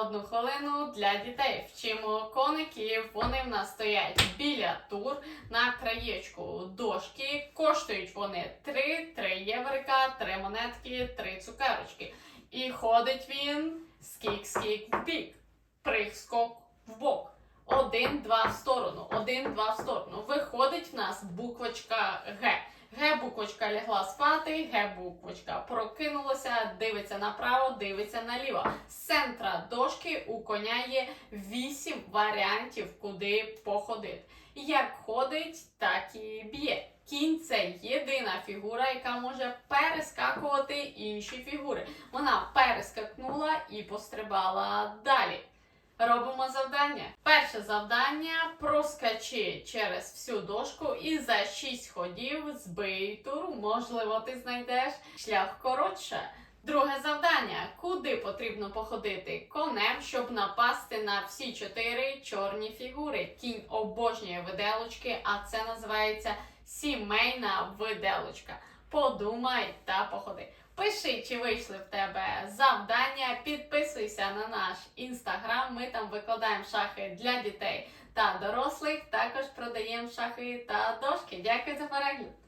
одну хвилину для дітей. Вчимо коників. Вони в нас стоять біля тур на краєчку дошки. Коштують вони 3, 3 єврика, 3 монетки, 3 цукерочки. І ходить він скік-скік в бік, прих-скок в бок. Один-два в сторону, один-два в сторону. Виходить в нас буквочка Г. Г лягла спати, Г буквочка прокинулася, дивиться направо, дивиться наліво. З центра дошки у коня є 8 варіантів, куди походити. Як ходить, так і б'є. Кінь це єдина фігура, яка може перескакувати інші фігури. Вона перескакнула і пострибала далі. Робимо завдання. Перше завдання проскачи через всю дошку і за 6 ходів збий туру. Можливо, ти знайдеш шлях коротше. Друге завдання: куди потрібно походити конем, щоб напасти на всі чотири чорні фігури. Кінь обожнює виделочки, а це називається сімейна виделочка. Подумай та походи. Пиши, чи вийшли в тебе завдання. Підписуйся на наш інстаграм. Ми там викладаємо шахи для дітей та дорослих. Також продаємо шахи та дошки. Дякую за перегляд!